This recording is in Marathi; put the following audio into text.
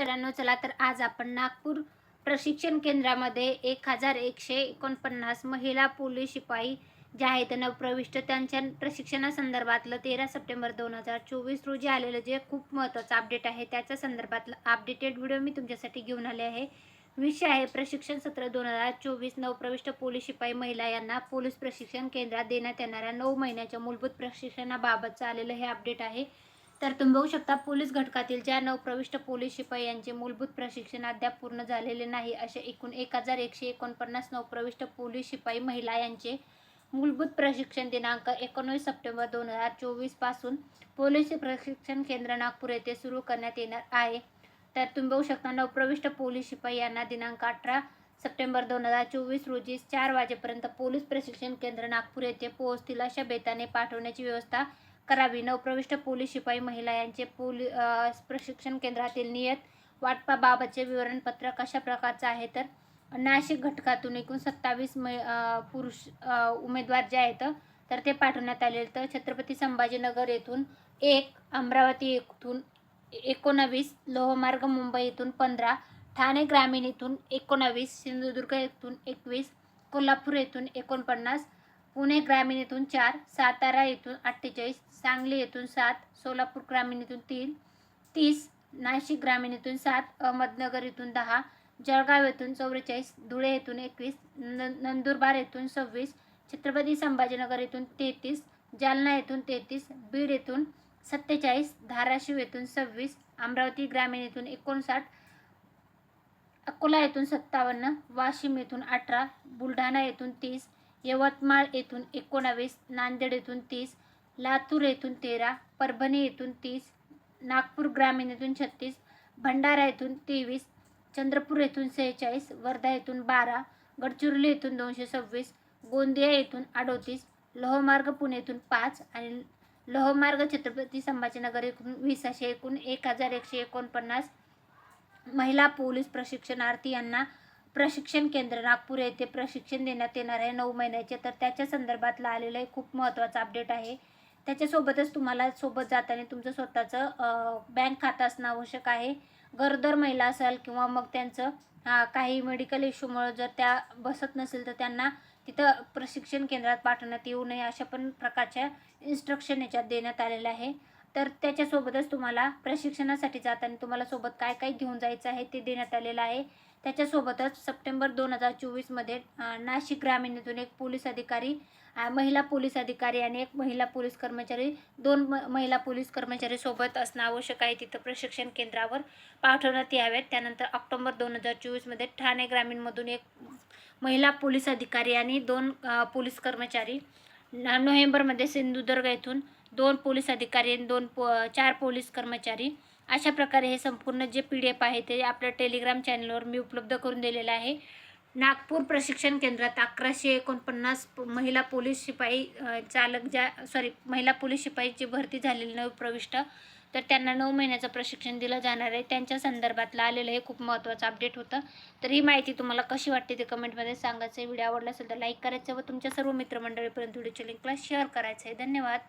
मित्रांनो चला तर आज आपण नागपूर प्रशिक्षण केंद्रामध्ये एक हजार एकशे एकोणपन्नास महिला पोलीस शिपाई ज्या आहेत नवप्रविष्ट त्यांच्या प्रशिक्षणासंदर्भातलं तेरा सप्टेंबर दोन हजार चोवीस रोजी आलेलं जे खूप महत्त्वाचं अपडेट आहे त्याच्या संदर्भातलं अपडेटेड व्हिडिओ मी तुमच्यासाठी घेऊन आले आहे. विषय आहे प्रशिक्षण सत्र दोन हजार चोवीस नवप्रविष्ट पोलीस शिपाई महिला यांना पोलीस प्रशिक्षण केंद्रात देण्यात येणाऱ्या नऊ महिन्याच्या मूलभूत प्रशिक्षणाबाबतचं आलेलं हे अपडेट आहे. तर तुम्ही बघू शकता पोलीस घटकातील ज्या नवप्रविष्ट पोलीस शिपाई यांचे मूलभूत प्रशिक्षण अद्याप पूर्ण झालेले नाही असे एकूण एक हजार एकशे एकोणपन्नास नवप्रविष्ट पोलीस शिपाई महिला यांचे मूलभूत प्रशिक्षण दिनांक एकोणवीस सप्टेंबर दोन हजार चोवीसपासून पोलीस प्रशिक्षण केंद्र नागपूर येथे सुरू करण्यात येणार आहे. तर तुम्ही बघू शकता नवप्रविष्ट पोलीस शिपाई यांना दिनांक अठरा सप्टेंबर दोन हजार चोवीस रोजी चार वाजेपर्यंत पोलीस प्रशिक्षण केंद्र नागपूर येथे पोहोचतील अशा बेताने पाठवण्याची व्यवस्था करावी. नवप्रविष्ट पोलीस शिपाई महिला यांचे पोली प्रशिक्षण केंद्रातील नियत वाटपाबाबतचे विवरणपत्र कशा प्रकारचं आहे तर नाशिक घटकातून एकूण सत्तावीस मै पुरुष उमेदवार जे आहेत तर ते पाठवण्यात आले. तर छत्रपती संभाजीनगर येथून एक अमरावती येथून एकोणावीस लोहमार्ग मुंबई येथून पंधरा ठाणे ग्रामीण येथून एकोणावीस सिंधुदुर्ग येथून एकवीस कोल्हापूर येथून एकोणपन्नास पुणे ग्रामीण येथून चार सातारा येथून अठ्ठेचाळीस सांगली येथून सात सोलापूर ग्रामीण येथून तीन तीस नाशिक ग्रामीण येथून सात अहमदनगर येथून दहा जळगाव येथून चौवेचाळीस धुळे येथून एकवीस न नंदुरबार येथून सव्वीस छत्रपती संभाजीनगर येथून तेहतीस जालना येथून तेहतीस बीड येथून सत्तेचाळीस धाराशिव येथून सव्वीस अमरावती ग्रामीण येथून एकोणसाठ अकोला येथून सत्तावन्न वाशिम येथून अठरा बुलढाणा येथून तीस यवतमाळ येथून एकोणावीस नांदेड येथून तीस लातूर येथून तेरा परभणी येथून तीस नागपूर ग्रामीण येथून छत्तीस भंडारा येथून तेवीस चंद्रपूर येथून सेहेचाळीस वर्धा येथून बारा गडचिरोली येथून दोनशे सव्वीस गोंदिया येथून अडोतीस लोहमार्ग पुणे येथून पाच आणि लोहमार्ग छत्रपती संभाजीनगर येथून वीस असे एकूण एक हजार एकशे एकोणपन्नास महिला पोलीस प्रशिक्षणार्थी यांना प्रशिक्षण केंद्र नागपूर येथे प्रशिक्षण देण्यात येणार आहे नऊ महिन्याचे. तर त्याच्या संदर्भातलं आलेलं आहे खूप महत्त्वाचं अपडेट आहे. त्याच्यासोबतच तुम्हाला सोबत जाताना तुमचं स्वतःचं बँक खातं असणं आवश्यक आहे. गरोदर महिला असाल किंवा मग त्यांचं काही मेडिकल इश्यूमुळं जर त्या बसत नसेल तर त्यांना तिथं प्रशिक्षण केंद्रात पाठवण्यात येऊ नये अशा पण प्रकारच्या इन्स्ट्रक्शन याच्यात देण्यात आलेलं आहे. तर त्याच्यासोबतच तुम्हाला प्रशिक्षणासाठी जाताना तुम्हाला सोबत काय काय घेऊन जायचं आहे ते देण्यात आलेलं आहे. त्याच्यासोबतच सप्टेंबर दोन हजार चोवीसमध्ये नाशिक ग्रामीण येथून एक पोलीस अधिकारी महिला पोलीस अधिकारी आणि एक महिला पोलीस कर्मचारी दोन म महिला पोलीस कर्मचारी सोबत असणं आवश्यक आहे. तिथं प्रशिक्षण केंद्रावर पाठवण्यात याव्यात त्यानंतर ऑक्टोबर दोन हजार चोवीसमध्ये ठाणे ग्रामीणमधून एक महिला पोलीस अधिकारी आणि दोन पोलीस कर्मचारी नोव्हेंबरमध्ये सिंधुदुर्ग येथून दोन पोलीस अधिकारी आणि दोन पो चार पोलीस कर्मचारी. अशा प्रकारे हे संपूर्ण जे पी डी एफ आहे ते आपल्या टेलिग्राम चॅनलवर मी उपलब्ध करून दिलेलं आहे. नागपूर प्रशिक्षण केंद्रात अकराशे एकोणपन्नास महिला पोलीस शिपाई चालक ज्या सॉरी महिला पोलीस शिपाईची भरती झालेली नवप्रविष्ट तर त्यांना नऊ महिन्याचं प्रशिक्षण दिलं जाणार आहे. त्यांच्या संदर्भातलं आलेलं हे खूप महत्त्वाचं अपडेट होतं. तर ही माहिती तुम्हाला कशी वाटते ते कमेंटमध्ये सांगायचं व्हिडिओ आवडला असेल तर लाईक करायचं व तुमच्या सर्व मित्रमंडळीपर्यंत व्हिडिओच्या लिंकला शेअर करायचं आहे. धन्यवाद.